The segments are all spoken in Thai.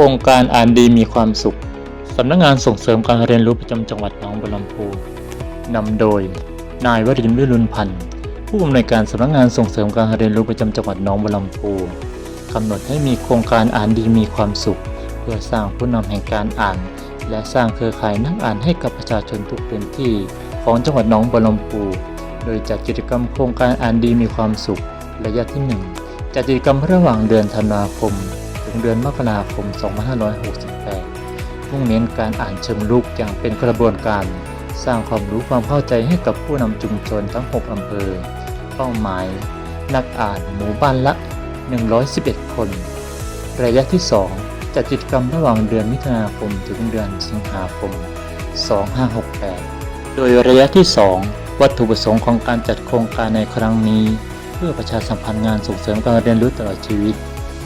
รงการอ่านดีมีความสุข สำนักงานส่งเสริมการเรียนรู้ประจำจังหวัดหนองบัวลำพูนำโดย นายวรินทร์วิรุณพันธ์ ผู้อำนวยการสำนักงานส่งเสริมการเรียนรู้ประจำจังหวัดหนองบัวลำพูกำหนดให้มีโครงการอ่านดีมีความสุข เพื่อสร้างผู้นำแห่งการอ่าน และสร้างเครือข่ายนักอ่านให้กับประชาชนทุกพื้นที่ของจังหวัดหนองบัวลำพู โดยจัดกิจกรรมโครงการอ่านดีมีความสุข ระยะที่ 1จัดกิจกรรมระหว่างเดือนธันวาคม ถึงเดือนมกราคม 2568 มุ่งเน้นการอ่านเชิงลุกอย่างเป็นกระบวนการ สร้างความรู้ความเข้าใจให้กับผู้นำชุมชนทั้ง 6 อำเภอ เป้าหมาย นักอ่านหมู่บ้านละ 111 คน ระยะที่ 2 จัดกิจกรรมระหว่างเดือนมิถุนาคมถึงเดือนสิงหาคม 2568 โดยระยะที่ 2 วัตถุประสงค์ของการจัดโครงการในครั้งนี้ เพื่อประชาสัมพันธ์งานส่งเสริมการเรียนรู้ตลอดชีวิต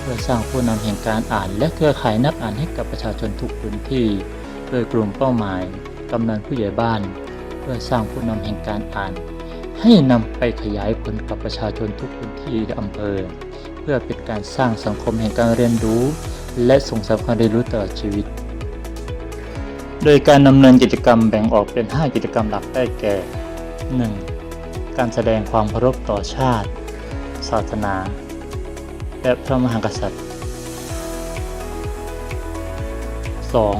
เพื่อสร้างผู้นำแห่งการอ่าน และเครือข่ายนักอ่านให้กับประชาชนทุกพื้นที่ โดยกลุ่มเป้าหมายกำนันผู้ใหญ่บ้าน เพื่อสร้างผู้นำแห่งการอ่าน ให้นำไปขยายผลกับประชาชนทุกพื้นที่ในอำเภอ เพื่อเป็นการสร้างสังคมแห่งการเรียนรู้ และส่งเสริมการเรียนรู้ตลอดชีวิต โดยการดำเนินกิจกรรมแบ่งออกเป็น 5 กิจกรรมหลักได้แก่ 1. การแสดงความเคารพต่อชาติ ศาสนา และพระมหากษัตริย์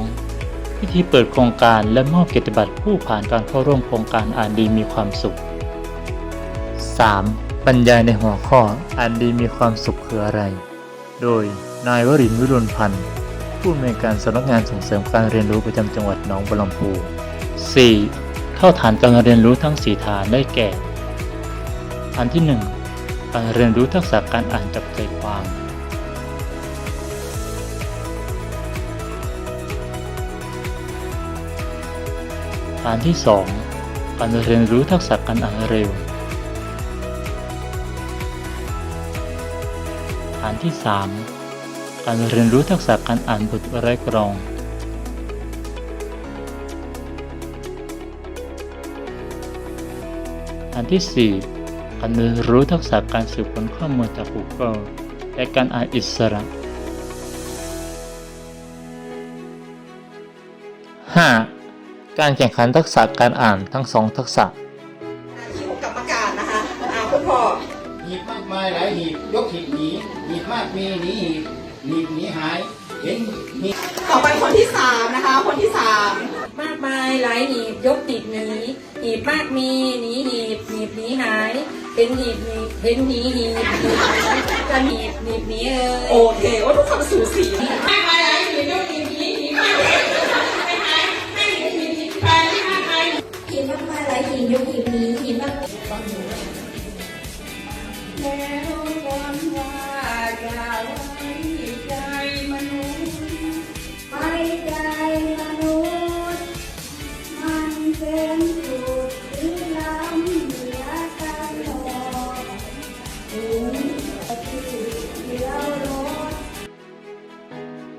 2. พิธีเปิดโครงการและมอบเกียรติบัตรผู้ผ่านการเข้าร่วมโครงการอ่านดีมีความสุข 3. บรรยายในหัวข้ออ่านดีมีความสุขคืออะไร โดยนายวรินทร์วิรุณพันธ์ผู้อำนวยการสำนักงานส่งเสริมการเรียนรู้ประจำจังหวัดหนองบัวลำพู 4. เข้าฐานการเรียนรู้ทั้ง 4 ฐานได้แก่ ฐานที่1 การเรียนรู้ทักษะการอ่านจับใจความฐานที่ 2 การเรียนรู้ทักษะการอ่านเร็วฐานที่ 3 การเรียนรู้ทักษะการอ่านบทไร้กรองฐานที่ 4 การเรียนรู้ทักษะการสืบค้นข้อมูลจาก Google และการอ่านอิสระ 5. การแข่งขันทักษะการอ่านทั้งสองทักษะที่ของกรรมการนะคะอ่าคุณพ่อหีบมากมายหลายหีบยกหีบหนีหีบมากมีหนีหีบหีบหนีหายเห็นมีต่อไปคนที่สามนะคะ คนที่สาม มายหลายหีบยกติดหนีหีบมากมีหนีหีบหีบหนีหายเห็นหีบหนีเห็นหนีหีบหีบหายจะหีบหีบหนีเอ่ยโอเคว่าทุกคนสูสีมากมายหลายหีบยกติดหนีหีบมากให้หนีบหีบหีไปไม่มากมายหีบมากมายลายหีบยกหีบนี้หีบมากแล้วความว่าอย่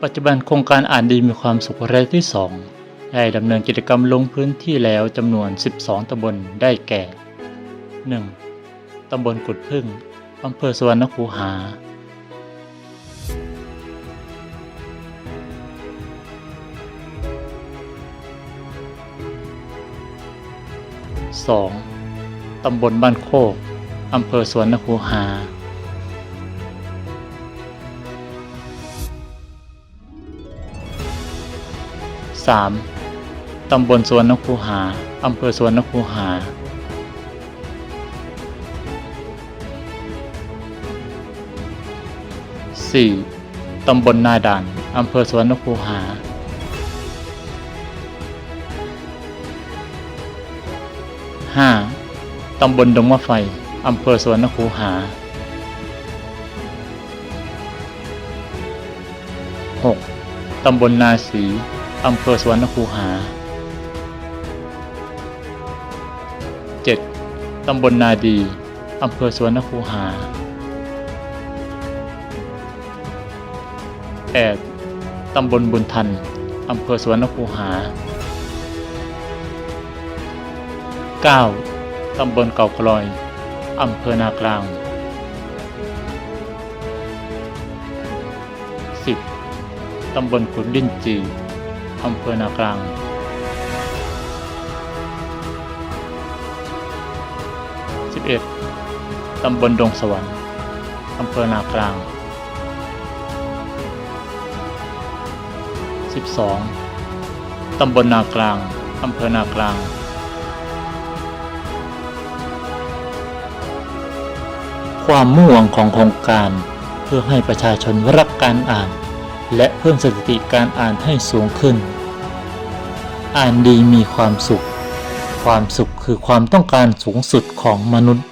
ปัจจุบันโครงการอ่านดีมีความสุขระยะที่ 2 ได้ดำเนินกิจกรรมลงพื้นที่แล้วจำนวน 12 ตำบลได้แก่ 1. ตำบลกุดพึ่งอำเภอสวรรณคูหา 2. ตำบลบ้านโคกอำเภอสวนนคูหา 3. ตำบลสวนนกคูหา อำเภอสวนนกคูหา 4. ตำบลนาด่าน อำเภอสวนนกคูหา 5. ตำบลดงมะไฟ อำเภอสวนนคูหา 6. ตำบลนาสี อำเภอสวนนคูหา 7. ตำบลนาดี อำเภอสวนนคูหา 8. ตำบลบุญทัน อำเภอสวนนคูหา 9. ตำบลเก่ากลอย อำเภอนากลาง 10. ตำบลขุนดินจี อำเภอนากลาง 11. ตำบลดงสวรรค์อำเภอนากลาง 12. ตำบลนากลางอำเภอนากลาง ความมุ่งหวังของโครงการเพื่อให้ประชาชนรักการอ่าน และเพิ่มสถิติการอ่านให้สูงขึ้น อ่านดีมีความสุข ความสุขคือความต้องการสูงสุดของมนุษย์